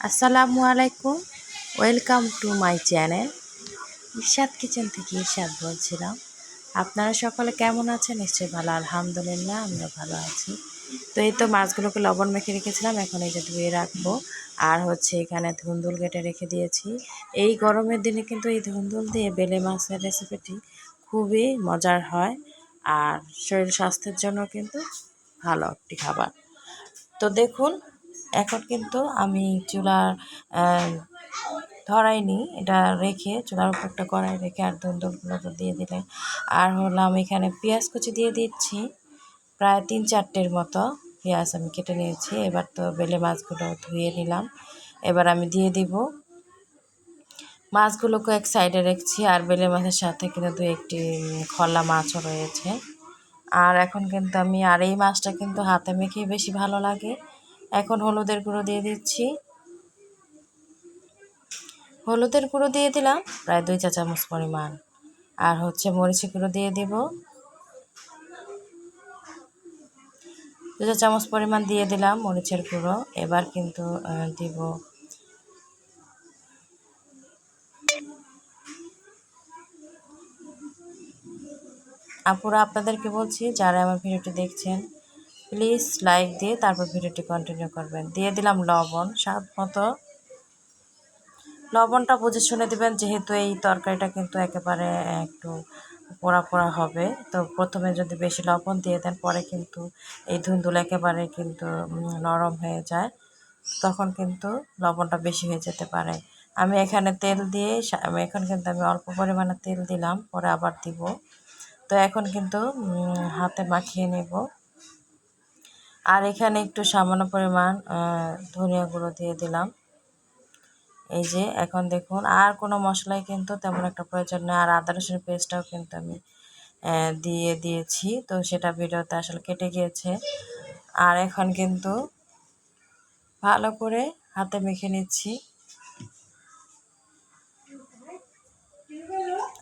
আসসালামু আলাইকুম। Welcome to my channel Irshad kitchen থেকে ইরশাদ বলছিলাম। আপনারা সকলে কেমন আছেন? নিশ্চয়ই ভালো, আলহামদুলিল্লাহ আমরা ভালো আছি। তো এই তো মাছগুলোকে লবণ মেখে রেখেছিলাম, এখন এই যে ধুয়ে রাখব। আর হচ্ছে এখানে ধুন্দুল কেটে রেখে দিয়েছি। এই গরমের দিনে কিন্তু এই ধুন্দুল দিয়ে বেলে মাছের রেসিপিটি খুবই মজার হয়। আর শরীর স্বাস্থ্যের জন্য কিন্তু ভালো একটি খাবার। তো দেখুন এখন কিন্তু আমি চুলার ধরাইনি, এটা রেখে চুলার উপর একটা কড়াই রেখে আর ধুন্দুলগুলো তো দিয়ে দিলে আর হলাম এখানে পেঁয়াজ কুচি দিয়ে দিচ্ছি, প্রায় তিন চারটের মতো পেঁয়াজ আমি কেটে নিয়েছি। এবার তো বেলে মাছগুলো ধুয়ে নিলাম। এবার আমি দিয়ে দিব মাছগুলোকে এক সাইডে রেখেছি, আর বেলে মাছের সাথে কিন্তু দু একটি খলা মাছও রয়েছে। আর এখন কিন্তু আমি, আর এই মাছটা কিন্তু হাতে মেখেই বেশি ভালো লাগে। এখন হলুদের গুঁড়ো দিয়ে দিচ্ছি। হলুদের গুঁড়ো দিয়ে দিলাম প্রায় দুই চা চামচ পরিমাণ। আর হচ্ছে মরিচি গুঁড়ো দিয়ে দিব। দু চা চামচ পরিমাণ দিয়ে দিলাম মরিচের গুঁড়ো। এবার কিন্তু দিব আপুরা, আপনাদেরকে বলছি, যারা আমার ভিডিওটি দেখছেন প্লিজ লাইক দিয়ে তারপর ভিডিওটি কন্টিনিউ করবেন। দিয়ে দিলাম লবণ, স্বাদ মতো। লবণটা বুঝে শুনে দেবেন, যেহেতু এই তরকারিটা কিন্তু একেবারে একটু পোড়া পোড়া হবে। তো প্রথমে যদি বেশি লবণ দিয়ে দেন, পরে কিন্তু এই ধুন্দুল একেবারে কিন্তু নরম হয়ে যায়। তখন কিন্তু লবণটা বেশি হয়ে যেতে পারে। আমি এখানে তেল দিয়ে এখন কিন্তু আমি অল্প পরিমাণে তেল দিলাম, পরে আবার দিব। তো এখন কিন্তু হাতে মাখিয়ে নেব। আর এখানে একটু সামান্য পরিমাণ ধনিয়া গুঁড়ো দিয়ে দিলাম। এই যে, এখন দেখুন, আর কোনো মশলাই কিন্তু তেমন একটা প্রয়োজন নেই। আর আদা রসুন পেস্টটাও কিন্তু আমি দিয়ে দিয়েছি। তো সেটা ভিডিওতে আসলে কেটে গিয়েছে। আর এখন কিন্তু ভালো করে হাতে মেখে নিচ্ছি।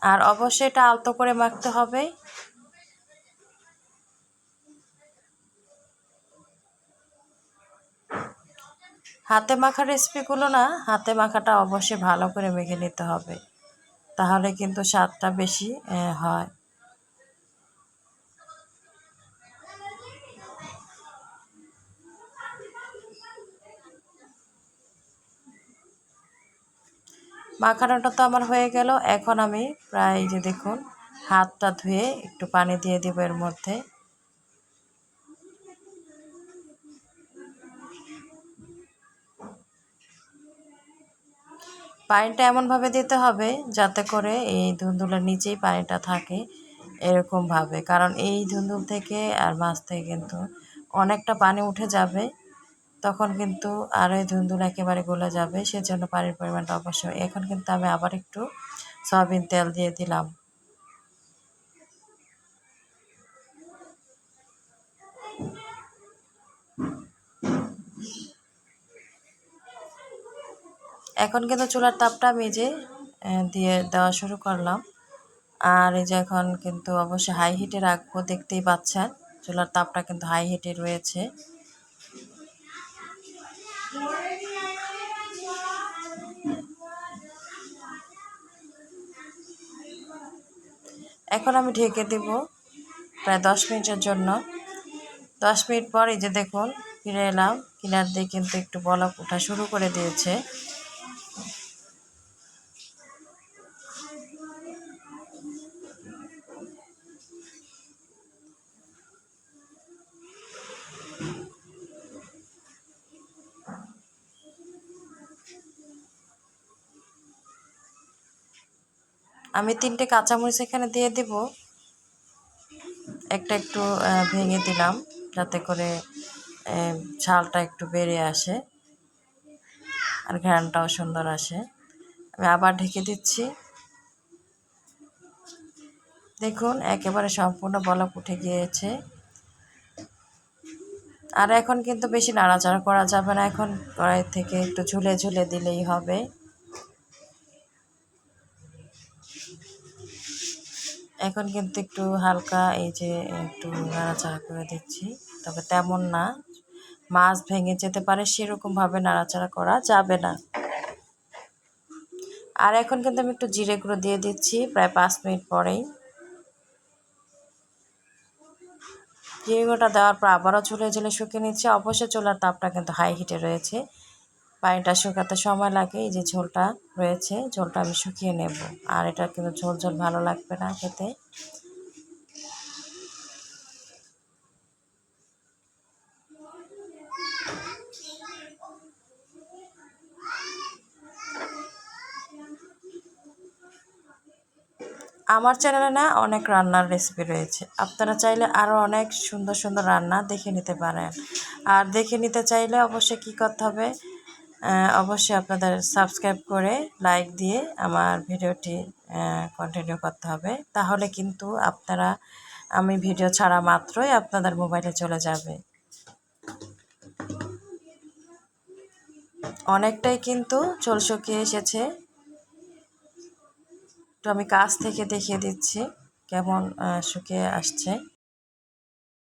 আর অবশ্যই এটা আলতো করে মাখতে হবে। হাতে মাখা রেসিপিগুলো না, হাতে মাখাটা অবশ্যই ভালো করে মেখে নিতে হবে। তাহলে কিন্তু স্বাদটা বেশি হয়। মাখানোটা তো আমার হয়ে গেল। এখন আমি প্রায় যে দেখুন, হাতটা ধুয়ে একটু পানি দিয়ে দিব এর মধ্যে। পানিটা এমনভাবে দিতে হবে যাতে করে এই ধুন্দুলের নিচেই পানিটা থাকে এরকমভাবে। কারণ এই ধুন্দুল থেকে আর মাছ থেকে কিন্তু অনেকটা পানি উঠে যাবে, তখন কিন্তু আর এই ধুন্দুল একেবারে গলে যাবে। সেজন্য পানির পরিমাণটা অবশ্যই। এখন কিন্তু আমি আবার একটু সয়াবিন তেল দিয়ে দিলাম। এখন কিন্তু চুলার তাপটা যে দিয়ে দেওয়া শুরু করলাম। আর এই যে এখন কিন্তু অবশ্যই হাই হিটে রাখব, দেখতেই পাচ্ছেন, চুলার তাপটা কিন্তু হাই হিটে রয়েছে। এখন আমি ঢেকে দেব প্রায় দশ মিনিটের জন্য। দশ মিনিট পর এই যে দেখুন, ফিরে এলাম। কিনার দিয়ে কিন্তু একটু বলক ওঠা শুরু করে দিয়েছে। আমি তিনটে কাঁচামরিচ এখানে দিয়ে দেব। একটা একটু ভেঙে দিলাম যাতে করে ঝালটা একটু বেড়ে আসে আর ঘ্রানটাও সুন্দর আসে। আমি আবার ঢেকে দিচ্ছি। দেখুন, একেবারে সম্পূর্ণ বলক উঠে গিয়েছে। আর এখন কিন্তু বেশি নাড়াচাড়া করা যাবে না, এখন কড়াই থেকে একটু ঝুলে ঝুলে দিলেই হবে। এখন কিন্তু একটু হালকা এই যে একটু নাড়াচাড়া করে দিচ্ছি। তবে তেমন না, মাছ ভেঙে যেতে পারে সেরকমভাবে নাড়াচাড়া করা যাবে না। আর এখন কিন্তু আমি একটু জিরে গুঁড়ো দিয়ে দিচ্ছি প্রায় পাঁচ মিনিট পরেই। জিরে গুঁড়োটা দেওয়ার পর আবারও চুলে জেলে শুকিয়ে নিচ্ছে। অবশ্যই চুলার তাপটা কিন্তু হাই হিটে রয়েছে। পানিটা শুকাতে সময় লাগে। এই যে ঝোলটা রয়েছে, ঝোলটা আমি শুকিয়ে নেব। আর এটা কিন্তু ঝোল ঝোল ভালো লাগবে না খেতে। আমার চ্যানেলে না অনেক রান্নার রেসিপি রয়েছে। আপনারা চাইলে আরও অনেক সুন্দর সুন্দর রান্না দেখে নিতে পারেন। আর দেখে নিতে চাইলে অবশ্যই কী করতে হবে? অবশ্যই আপনাদের সাবস্ক্রাইব করে লাইক দিয়ে আমার ভিডিওটি কন্টিনিউ করতে হবে। তাহলে কিন্তু আপনারা, আমি ভিডিও ছাড়া মাত্রই আপনাদের মোবাইলে চলে যাবে। অনেকটাই কিন্তু চল শুকিয়ে এসেছে। একটু আমি কাছ থেকে দেখিয়ে দিচ্ছি কেমন শুকিয়ে আসছে।